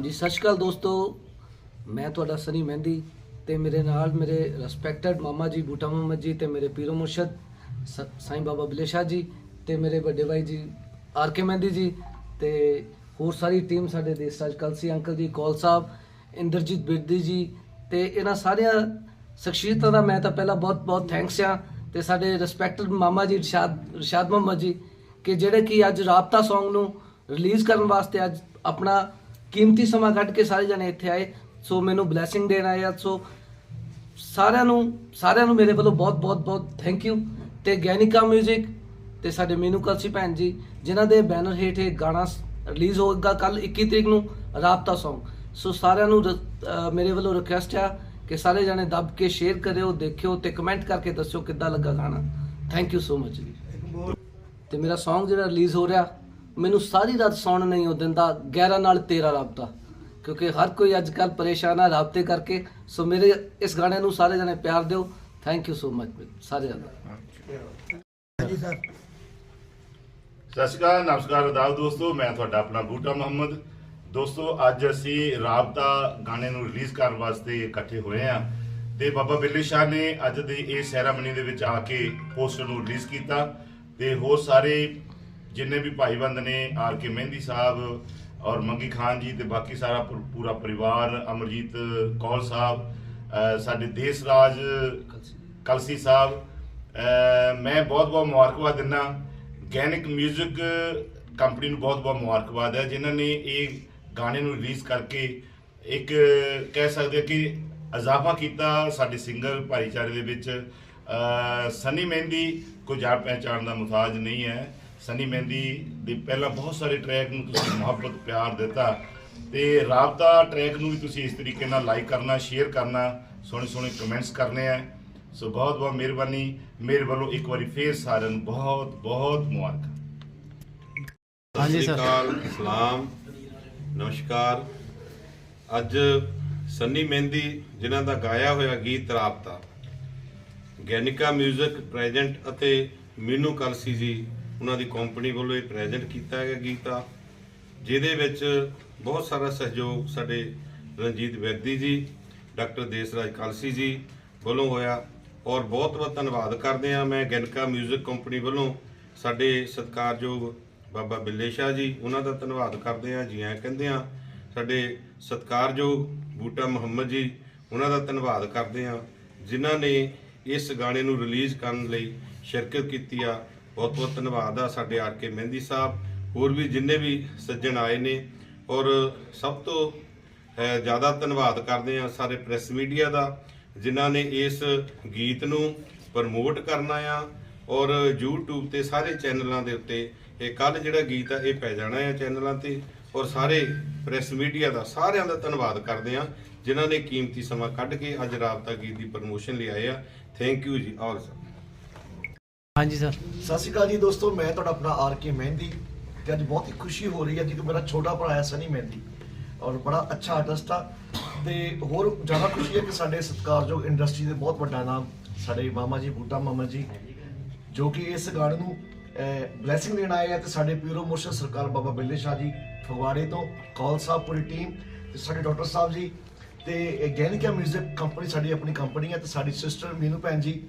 ਹਾਂਜੀ, ਸਤਿ ਸ਼੍ਰੀ ਅਕਾਲ ਦੋਸਤੋ। ਮੈਂ ਤੁਹਾਡਾ ਸਨੀ ਮਹਿੰਦੀ ਤੇ ਮੇਰੇ ਨਾਲ ਮੇਰੇ ਰਿਸਪੈਕਟਡ ਮਾਮਾ ਜੀ, ਬੂਟਾ ਮੁਹੰਮਦ ਜੀ ਤੇ ਮੇਰੇ ਪੀਰੋ ਮੁਰਸ਼ਦ, ਸ- ਸਾਈਂ ਬਾਬਾ ਬੁੱਲੇ ਸ਼ਾਹ ਜੀ ਤੇ ਮੇਰੇ ਵੱਡੇ ਭਾਈ ਜੀ, ਆਰ ਕੇ ਮਹਿੰਦੀ ਜੀ ਤੇ ਹੋਰ ਸਾਰੀ ਟੀਮ ਸਾਡੇ ਦੇਸ਼ ਰਾਜ ਕਲਸੀ ਅੰਕਲ ਜੀ, ਕੌਲ ਸਾਹਿਬ, ਇੰਦਰਜੀਤ ਬਿਰਦੀ ਜੀ ਤੇ ਇਹਨਾਂ ਸਾਰਿਆਂ ਸ਼ਖਸੀਅਤਾਂ ਦਾ ਮੈਂ ਤਾਂ ਪਹਿਲਾਂ ਬਹੁਤ ਬਹੁਤ ਥੈਂਕਸ ਆ ਤੇ ਸਾਡੇ ਰਿਸਪੈਕਟਡ ਮਾਮਾ ਜੀ, ਰਸ਼ਾਦ ਰਸ਼ਾਦ ਮੁਹੰਮਦ ਜੀ, ਕਿ ਜਿਹੜੇ ਕਿ ਅੱਜ ਰਾਬਤਾ Song ਨੂੰ ਰਿਲੀਜ਼ ਕਰਨ ਵਾਸਤੇ ਅੱਜ ਆਪਣਾ ਕੀਮਤੀ ਸਮਾਂ ਕੱਢ ਕੇ ਸਾਰੇ ਜਣੇ ਇੱਥੇ ਆਏ। ਸੋ ਮੈਨੂੰ ਬਲੇਸਿੰਗ ਦੇਣ ਆਏ ਆ। ਸੋ ਸਾਰਿਆਂ ਨੂੰ ਸਾਰਿਆਂ ਨੂੰ ਮੇਰੇ ਵੱਲੋਂ ਬਹੁਤ ਬਹੁਤ ਬਹੁਤ ਥੈਂਕ ਯੂ ਤੇ ਗੈਨਿਕਾ 뮤직 ਤੇ ਸਾਡੇ ਮੀਨੂ ਕਲਸੀ ਭੈਣ ਜੀ ਜਿਨ੍ਹਾਂ ਦੇ ਬੈਨਰ ਹੇਠ ਇਹ ਗਾਣਾ ਰਿਲੀਜ਼ ਹੋਏਗਾ ਕੱਲ 21 ਤਰੀਕ ਨੂੰ ਰਾਬਤਾ Song ਸੋ ਸਾਰਿਆਂ ਨੂੰ ਮੇਰੇ ਵੱਲੋਂ ਰਿਕੁਐਸਟ ਆ ਕਿ ਸਾਰੇ ਜਣੇ ਦੱਬ ਕੇ ਸ਼ੇਅਰ ਕਰਿਓ ਦੇਖਿਓ ਤੇ ਕਮੈਂਟ ਕਰਕੇ ਦੱਸਿਓ ਕਿੱਦਾਂ ਲੱਗਾ ਗਾਣਾ। ਥੈਂਕ ਯੂ ਸੋ ਮਚ ਜੀ। ਤੇ ਮੇਰਾ Song ਜਿਹੜਾ ਰਿਲੀਜ਼ ਹੋ ਰਿਹਾ ਮੈਨੂੰ ਸਾਰੀ ਰਾਤ ਸੌਣ ਨਹੀਂ ਉਹ ਦਿੰਦਾ 11 ਨਾਲ 13 ਰਾਬਤਾ। ਕਿਉਂਕਿ ਹਰ ਕੋਈ ਅੱਜ ਕੱਲ ਪਰੇਸ਼ਾਨ ਆ ਰਾਬਤੇ ਕਰਕੇ। ਸੋ ਮੇਰੇ ਇਸ ਗਾਣੇ ਨੂੰ ਸਾਰੇ ਜਣੇ ਪਿਆਰ ਦਿਓ। ਥੈਂਕ ਯੂ ਸੋ ਮਚ ਸਾਰੇ। ਜਣੇ ਸਤਿ ਸ਼੍ਰੀ ਅਕਾਲ ਨਮਸਕਾਰ ਅਦਾਬ ਦੋਸਤੋ। ਮੈਂ ਤੁਹਾਡਾ ਆਪਣਾ ਬੂਟਾ ਮੁਹੰਮਦ। ਦੋਸਤੋ ਅੱਜ ਅਸੀਂ ਰਾਬਤਾ ਗਾਣੇ ਨੂੰ ਰਿਲੀਜ਼ ਕਰਨ ਵਾਸਤੇ ਇਕੱਠੇ ਹੋਏ ਆ ਤੇ ਬਾਬਾ ਬਿੱਲੇ ਸ਼ਾਹ ਨੇ ਅੱਜ ਦੀ ਇਹ ਸੈਰਾਮਨੀ ਦੇ ਵਿੱਚ ਆ ਕੇ ਪੋਸਟਰ ਨੂੰ ਰਿਲੀਜ਼ ਕੀਤਾ। ਤੇ ਹੋਰ ਸਾਰੇ ਜਿੰਨੇ ਵੀ ਭਾਈਬੰਦ ਨੇ, ਆਰ ਕੇ ਮਹਿੰਦੀ ਸਾਹਿਬ ਔਰ ਮੰਗੀ ਖਾਨ ਜੀ ਤੇ ਬਾਕੀ ਸਾਰਾ ਪੂਰਾ ਪਰਿਵਾਰ, ਅਮਰਜੀਤ ਕੌਲ ਸਾਹਿਬ ਸਾਡੇ ਦੇਸ਼ ਰਾਜ ਕਲਸੀ ਸਾਹਿਬ ਮੈਂ ਬਹੁਤ ਬਹੁਤ ਮੁਬਾਰਕਬਾਦ ਦਿੰਦਾ। ਗੈਨਿਕ 뮤직 ਕੰਪਨੀ ਨੂੰ ਬਹੁਤ ਬਹੁਤ ਮੁਬਾਰਕਬਾਦ ਹੈ, ਜਿਨ੍ਹਾਂ ਨੇ ਇਹ ਗਾਣੇ ਨੂੰ ਰਿਲੀਜ਼ ਕਰਕੇ ਇੱਕ ਕਹਿ ਸਕਦੇ ਹਾਂ ਕਿ ਇਜ਼ਾਫਾ ਕੀਤਾ ਸਾਡੇ ਸਿੰਗਰ ਭਾਈਚਾਰੇ ਦੇ ਵਿੱਚ। ਸਨੀ ਮਹਿੰਦੀ ਕੋਈ ਜਾਣ ਪਹਿਚਾਣ ਦਾ ਮੁਤਾਜ ਨਹੀਂ ਹੈ। ਸਨੀ ਮਹਿੰਦੀ ਦੇ ਪਹਿਲਾਂ ਬਹੁਤ ਸਾਰੇ ਟਰੈਕ ਨੂੰ ਤੁਸੀਂ ਮੁਹੱਬਤ ਪਿਆਰ ਦਿੱਤਾ ਤੇ ਰਾਬਤਾ ਟਰੈਕ ਨੂੰ ਵੀ ਤੁਸੀਂ ਇਸ ਤਰੀਕੇ ਨਾਲ ਲਾਈਕ ਕਰਨਾ ਸ਼ੇਅਰ ਕਰਨਾ ਸੋਹਣੇ ਸੋਹਣੇ ਕਮੈਂਟਸ ਕਰਨੇ ਆ। ਸੋ ਬਹੁਤ ਬਹੁਤ ਮਿਹਰਬਾਨੀ। ਮੇਰੇ ਵੱਲੋਂ ਇੱਕ ਵਾਰੀ ਫੇਰ ਸਾਰਿਆਂ ਨੂੰ ਬਹੁਤ ਬਹੁਤ ਮੁਬਾਰਕਾਂ। ਹਾਂਜੀ ਸਰ। ਸਲਾਮ ਨਮਸਕਾਰ। ਅੱਜ ਸੰਨੀ ਮਹਿੰਦੀ ਜਿਨ੍ਹਾਂ ਦਾ ਗਾਇਆ ਹੋਇਆ ਗੀਤ ਰਾਬਤਾ ਗੈਨਿਕਾ 뮤직 ਪ੍ਰੈਜ਼ੈਂਟ ਅਤੇ ਮੀਨੂ ਕਲਸੀ ਜੀ ਉਹਨਾਂ ਦੀ ਕੰਪਨੀ ਵੱਲੋਂ ਇਹ ਪ੍ਰੈਜ਼ੈਂਟ ਕੀਤਾ ਹੈਗਾ ਗੀਤ ਆ, ਜਿਹਦੇ ਵਿੱਚ ਬਹੁਤ ਸਾਰਾ ਸਹਿਯੋਗ ਸਾਡੇ ਰਣਜੀਤ ਵੈਦੀ ਜੀ, ਡਾਕਟਰ ਦੇਸਰਾਜ ਕਾਲਸੀ ਜੀ ਵੱਲੋਂ ਹੋਇਆ, ਔਰ ਬਹੁਤ ਬਹੁਤ ਧੰਨਵਾਦ ਕਰਦੇ ਆ ਮੈਂ ਗੈਨਕਾ 뮤직 ਕੰਪਨੀ ਵੱਲੋਂ ਸਾਡੇ ਸਤਿਕਾਰਯੋਗ ਬਾਬਾ ਬਿੱਲੇ ਸ਼ਾਹ ਜੀ, ਉਹਨਾਂ ਦਾ ਧੰਨਵਾਦ ਕਰਦੇ ਆ ਜੀ ਐਂ ਕਹਿੰਦੇ ਆ ਸਾਡੇ ਸਤਿਕਾਰਯੋਗ ਬੂਟਾ ਮੁਹੰਮਦ ਜੀ, ਉਹਨਾਂ ਦਾ ਧੰਨਵਾਦ ਕਰਦੇ ਆ ਜਿਨ੍ਹਾਂ ਨੇ ਇਸ ਗਾਣੇ ਨੂੰ ਰਿਲੀਜ਼ ਕਰਨ ਲਈ ਸ਼ਿਰਕਤ ਕੀਤੀ ਆ ਬਹੁਤ ਬਹੁਤ ਧੰਨਵਾਦ ਆ ਸਾਡੇ ਆਰ ਕੇ ਮਹਿੰਦੀ ਸਾਹਿਬ, ਹੋਰ ਵੀ ਜਿੰਨੇ ਵੀ ਸੱਜਣ ਆਏ ਨੇ। ਔਰ ਸਭ ਤੋਂ ਜ਼ਿਆਦਾ ਧੰਨਵਾਦ ਕਰਦੇ ਆ ਸਾਰੇ ਪ੍ਰੈਸ ਮੀਡੀਆ ਦਾ, ਜਿਨ੍ਹਾਂ ਨੇ ਇਸ ਗੀਤ ਨੂੰ ਪ੍ਰਮੋਟ ਕਰਨਾ ਆ। ਔਰ YouTube ਤੇ ਸਾਰੇ ਚੈਨਲਾਂ ਦੇ ਉੱਤੇ ਇਹ ਕੱਲ ਜਿਹੜਾ ਗੀਤ ਆ, ਇਹ ਪੈ ਜਾਣਾ ਆ ਚੈਨਲਾਂ ਤੇ। ਔਰ ਸਾਰੇ ਪ੍ਰੈਸ ਮੀਡੀਆ ਦਾ ਸਾਰਿਆਂ ਦਾ ਧੰਨਵਾਦ ਕਰਦੇ ਆ, ਜਿਨ੍ਹਾਂ ਨੇ ਕੀਮਤੀ ਸਮਾਂ ਕੱਢ ਕੇ ਅੱਜ ਰਾਬਤਾ ਗੀਤ ਦੀ ਪ੍ਰਮੋਸ਼ਨ ਲਈ ਆਏ ਆ। ਥੈਂਕ ਯੂ ਜੀ ਆਲ ਸਰ। ਹਾਂਜੀ, ਸਰ। ਸਤਿ ਸ਼੍ਰੀ ਅਕਾਲ ਜੀ ਦੋਸਤੋ, ਮੈਂ ਤੁਹਾਡਾ ਆਪਣਾ ਆਰ ਕੇ ਮਹਿੰਦੀ ਤੇ ਅੱਜ ਬਹੁਤ ਹੀ ਖੁਸ਼ੀ ਹੋ ਰਹੀ ਹੈ ਕਿਉਂਕਿ ਮੇਰਾ ਛੋਟਾ ਭਰਾ ਹੈ ਸਨੀ ਮਹਿੰਦੀ ਔਰ ਬੜਾ ਅੱਛਾ ਆਰਟਿਸਟ ਆ ਤੇ ਹੋਰ ਜ਼ਿਆਦਾ ਖੁਸ਼ੀ ਹੈ ਕਿ ਸਾਡੇ ਸਤਿਕਾਰਯੋਗ ਇੰਡਸਟਰੀ ਦੇ ਬਹੁਤ ਵੱਡਾ ਨਾਮ ਸਾਡੇ ਮਾਮਾ ਜੀ, ਬੂਟਾ ਮਾਮਾ ਜੀ, ਜੋ ਕਿ ਇਸ ਗਾਣੇ ਨੂੰ ਬਲੇਸਿੰਗ ਦੇਣ ਆਏ ਆ ਤੇ ਸਾਡੇ ਪੀਰੋ ਮੁਰਸ਼ਦ ਸਰਕਾਰ ਬਾਬਾ ਬਿੱਲੇ ਸ਼ਾਹ ਜੀ ਫਗਵਾੜੇ ਤੋਂ, ਕੌਲ ਸਾਹਿਬ ਪੂਰੀ ਟੀਮ ਤੇ ਸਾਡੇ ਡਾਕਟਰ ਸਾਹਿਬ ਜੀ ਤੇ ਗੈਨਿਕਾ 뮤직 ਕੰਪਨੀ ਸਾਡੀ ਆਪਣੀ ਕੰਪਨੀ ਹੈ ਤੇ ਸਾਡੀ ਸਿਸਟਰ ਮੀਨੂ ਭੈਣ ਜੀ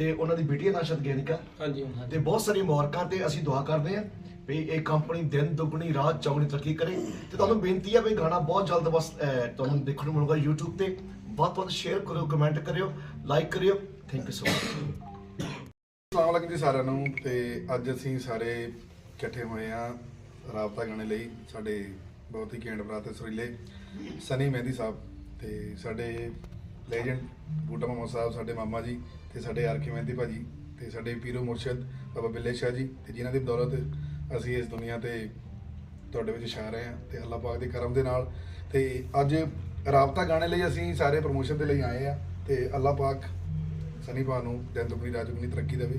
ਤੇ ਉਹਨਾਂ ਦੀ ਬੇਟੀ ਹੈ ਨਾਸ਼ਦ ਗੈਨਿਕਾ। ਹਾਂਜੀ। ਤੇ ਬਹੁਤ ਸਾਰੀ ਮੁਬਾਰਕਾਂ ਤੇ ਅਸੀਂ ਦੁਆ ਕਰਦੇ ਹਾਂ ਵੀ ਇਹ ਕੰਪਨੀ ਦਿਨ ਦੁਗਣੀ ਰਾਤ ਚੌਗਣੀ ਤਰੱਕੀ ਕਰੇ। ਤੇ ਤੁਹਾਨੂੰ ਬੇਨਤੀ ਹੈ ਵੀ ਗਾਣਾ ਬਹੁਤ ਜਲਦ ਬਸ ਤੁਹਾਨੂੰ ਦੇਖਣ ਨੂੰ ਮਿਲੂਗਾ YouTube ਤੇ। ਬਹੁਤ ਬਹੁਤ ਸ਼ੇਅਰ ਕਰਿਓ ਕਮੈਂਟ ਕਰਿਓ ਲਾਈਕ ਕਰਿਓ। ਥੈਂਕ ਯੂ ਸੋ ਮਚ ਅਸਲਾਮ ਵਾਲੇਕੁਮ ਜੀ ਸਾਰਿਆਂ ਨੂੰ। ਤੇ ਅੱਜ ਅਸੀਂ ਸਾਰੇ ਇਕੱਠੇ ਹੋਏ ਆ ਰਾਬਤਾ ਗਾਣੇ ਲਈ ਸਾਡੇ ਬਹੁਤ ਹੀ ਕੇਂਡ ਭਰਾ ਤੇ ਸੁਰੀਲੇ ਸਨੀ ਮਹਿੰਦੀ ਸਾਹਿਬ। ਤੇ ਸਾਡੇ ਲੈਜੈਂਡ ਬੂਟਾ ਮਾਮਾ ਸਾਹਿਬ ਸਾਡੇ ਮਾਮਾ ਜੀ ਤੇ ਸਾਡੇ ਆਰਕੇ ਮਹਿੰਦੀ ਭਾਜੀ ਤੇ ਸਾਡੇ ਪੀਰੋ ਮੁਰਸ਼ਦ ਬਾਬਾ ਬਿੱਲੇ ਸ਼ਾਹ ਜੀ ਤੇ ਜਿਨ੍ਹਾਂ ਦੀ ਬਦੌਲਤ ਅਸੀਂ ਇਸ ਦੁਨੀਆ ਤੇ ਤੁਹਾਡੇ ਵਿੱਚ ਛਾ ਰਹੇ ਆ ਤੇ ਅੱਲਾਹ ਪਾਕ ਦੇ ਕਰਮ ਦੇ ਨਾਲ ਤੇ ਅੱਜ ਰਾਬਤਾ ਗਾਣੇ ਲਈ ਅਸੀਂ ਸਾਰੇ ਪ੍ਰੋਮੋਸ਼ਨ ਦੇ ਲਈ ਆਏ ਆ ਤੇ ਅੱਲਾਹ ਪਾਕ ਸਨੀ ਭਾ ਨੂੰ ਦਿਨ ਦੁਗਣੀ ਰਾਤ ਦੁਗਣੀ ਤਰੱਕੀ ਦੇਵੇ।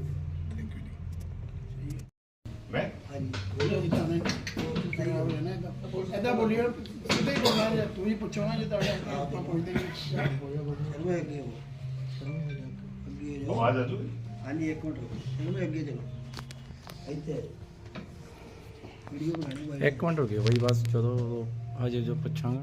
ਥੈਂਕ ਯੂ ਜੀ। ਮੈਂ? ਐਦਾਂ ਬੋਲੀਓ ਸਿੱਧੇ ਹੀ ਬੋਲਣਾ ਜੇ ਤੂੰ ਹੀ ਪੁੱਛੋ ਨਾ ਜੇ ਤੁਹਾਡਾ ਆਪਾਂ ਪੁੱਛਦੇ ਨਹੀਂ ਆਵਾਜ਼ ਆ ਜੂ ਹਾਂਜੀ ਇੱਕ ਮਿੰਟ ਰੁਕੋ। ਚਲੋ ਅੱਗੇ ਚਲੋ। ਇੱਥੇ ਵੀਡੀਓ ਬਣਾਣੀ ਬਾਈ। ਇੱਕ ਮਿੰਟ ਰੁਕਿਓ ਬਈ ਬਸ ਜਦੋਂ ਹਜੇ ਜੋ ਪੁੱਛਾਂਗਾ।